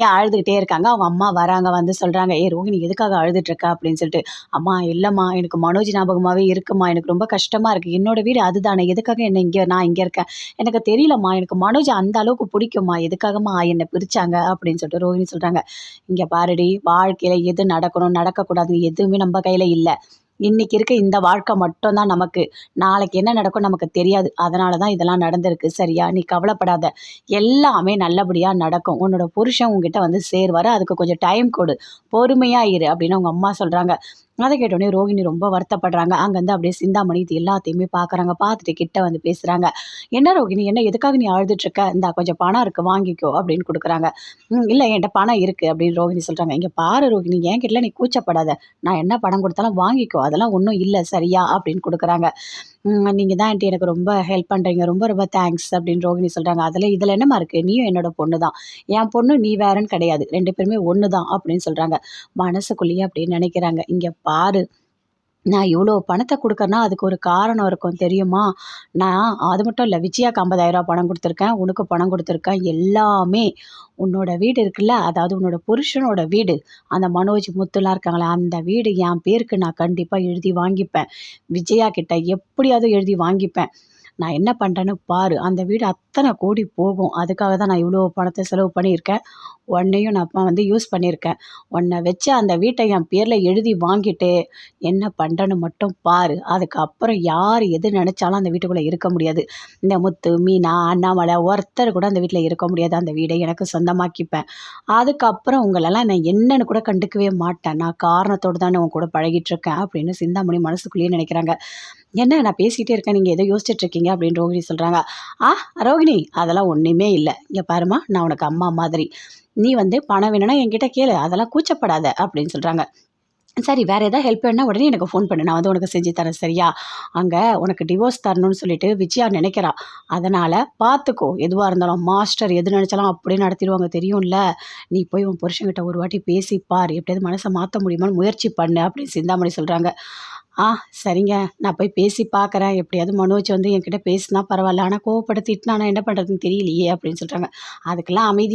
ஏன் அழுதுகிட்டே இருக்காங்க? அவங்க அம்மா வராங்க வந்து சொல்கிறாங்க ஏ ரோஹிணி எதுக்காக அழுதுட்ருக்க அப்படின்னு சொல்லிட்டு அம்மா இல்லைம்மா எனக்கு மனோஜ் ஞாபகமாகவே இருக்குமா எனக்கு ரொம்ப கஷ்டமாக இருக்குது என்னோட வீடு அதுதானே எதுக்காக என்ன இங்கே நான் இங்கே இருக்கேன்? எனக்கு தெரியலம்மா எனக்கு மனோஜ் அந்த அளவுக்கு பிடிக்குமா எதுக்காகம்மா என்னை பிரிச்சாங்க? அப்படின்னு சொல்லிட்டு ரோஹிணி சொல்கிறாங்க இங்கே பாருடி வாழ்க்கையில் எது நடக்கணும் நடக்கக்கூடாது எதுவுமே நம்ம கையில் இல்லை. இன்னைக்கு இருக்க இந்த வாழ்க்கை மட்டும்தான் நமக்கு. நாளைக்கு என்ன நடக்கும் நமக்கு தெரியாது. அதனால தான் இதெல்லாம் நடந்திருக்கு. சரியா? நீ கவலைப்படாத. எல்லாமே நல்லபடியாக நடக்கும். உன்னோட புருஷன் உங்ககிட்ட வந்து சேருவார். அதுக்கு கொஞ்சம் டைம் கொடு. பொறுமையாக இரு அப்படின்னு அவங்க அம்மா சொல்கிறாங்க அதை கேட்டோடனே ரோகிணி ரொம்ப வருத்தப்படுறாங்க. அங்கேருந்து அப்படியே சிந்தாமணி இது எல்லாத்தையுமே பார்க்குறாங்க. பார்த்துட்டு கிட்ட வந்து பேசுகிறாங்க என்ன ரோகிணி? என்ன எதுக்காக நீ அழுதுட்ருக்க இந்தா கொஞ்சம் பணம் இருக்குது வாங்கிக்கோ அப்படின்னு கொடுக்குறாங்க. இல்லை என்கிட்ட பணம் இருக்குது அப்படின்னு ரோகிணி சொல்கிறாங்க இங்கே பாரு ரோகிணி என் கிட்ட நீ கூச்சப்படாத. நான் என்ன பணம் கொடுத்தாலும் வாங்கிக்கோ. அதெல்லாம் ஒன்றும் இல்லை சரியா? அப்படின்னு கொடுக்குறாங்க. நீங்கள் தான் ஆண்டி எனக்கு ரொம்ப ஹெல்ப் பண்ணுறீங்க ரொம்ப ரொம்ப தேங்க்ஸ் அப்படின்னு ரோகிணி சொல்கிறாங்க அதில் இதில் என்னமா இருக்குது நீயும் என்னோட பொண்ணு தான். என் பொண்ணு நீ வேறன்னு கிடையாது. ரெண்டு பேருமே ஒன்று தான் அப்படின்னு சொல்கிறாங்க மனசுக்குள்ளேயே அப்படின்னு நினைக்கிறாங்க. இங்கே பாரு நான் இவ்வளோ பணத்தை கொடுக்கறேன்னா அதுக்கு ஒரு காரணம் இருக்கும் தெரியுமா? நான் அது மட்டும் இல்லை விஜயாக்கு ஐம்பதாயிரரூவா பணம் கொடுத்துருக்கேன் உனக்கு பணம் கொடுத்துருக்கேன் எல்லாமே. உன்னோட வீடு இருக்குல்ல அதாவது உன்னோட புருஷனோட வீடு அந்த மனோஜ் முத்துலாம் இருக்காங்களே அந்த வீடு என் பேருக்கு நான் கண்டிப்பாக எழுதி வாங்கிப்பேன். விஜயா கிட்ட எப்படியாவது எழுதி வாங்கிப்பேன். நான் என்ன பண்ணுறேன்னு பாரு அந்த வீடு அத்தனை கோடி போகும் அதுக்காக தான் நான் இவ்வளோ பணத்தை செலவு பண்ணியிருக்கேன். உன்னையும் நான் அப்பா வந்து யூஸ் பண்ணியிருக்கேன். உன்னை வச்சு அந்த வீட்டை என் பேரில் எழுதி வாங்கிட்டு என்ன பண்ணுறேன்னு மட்டும் பாரு. அதுக்கப்புறம் யார் எது நினச்சாலும் அந்த வீட்டுக்குள்ளே இருக்க முடியாது. இந்த முத்து மீனா அண்ணாமலை ஒருத்தர் கூட அந்த வீட்டில் இருக்க முடியாது. அந்த வீடை எனக்கு சொந்தமாக்கிப்பேன். அதுக்கப்புறம் உங்களெல்லாம் நான் என்னன்னு கூட கண்டுக்கவே மாட்டேன். நான் காரணத்தோடு தானே உன் கூட பழகிட்டுருக்கேன் அப்படின்னு சிந்தாமணி மனசுக்குள்ளேயே நினைக்கிறாங்க. என்ன நான் பேசிகிட்டே இருக்கேன் நீங்கள் எதோ யோசிச்சுட்ருக்கீங்க அப்படின்னு ரோகிணி சொல்கிறாங்க ஆ ரோகிணி அதெல்லாம் ஒன்றுமே இல்லை. இங்கே பாருமா நான் உனக்கு அம்மா மாதிரி. நீ வந்து பணம் வேணும்னா என்கிட்ட கேளு அதெல்லாம் கூச்சப்படாத அப்படின்னு சொல்கிறாங்க சரி வேறு எதாவது ஹெல்ப் வேணுன்னா உடனே எனக்கு ஃபோன் பண்ணு. நான் வந்து உனக்கு செஞ்சு தரேன் சரியா? அங்கே உனக்கு டிவோர்ஸ் தரணும்னு சொல்லிட்டு விஜயா நினைக்கிறா. அதனால் பார்த்துக்கோ எதுவாக இருந்தாலும் மாஸ்டர் எது நினச்சாலும் அப்படியே நடத்திடுவாங்க. தெரியும்ல? நீ போய் உன் புருஷங்கிட்ட ஒரு வாட்டி பேசிப்பார் எப்படியாவது மனசை மாற்ற முடியுமான்னு முயற்சி பண்ணு அப்படின்னு சிந்தாமணி சொல்கிறாங்க ஆ சரிங்க. நான் போய் பேசி பார்க்குறேன் எப்படியாவது மனோஜ் வந்து என்கிட்ட பேசினா பரவாயில்ல. ஆனால் கோவப்படுத்திட்டு நான் என்ன பண்ணுறதுன்னு தெரியலையே அப்படின்னு சொல்கிறாங்க அதுக்கெல்லாம் அமைதியாக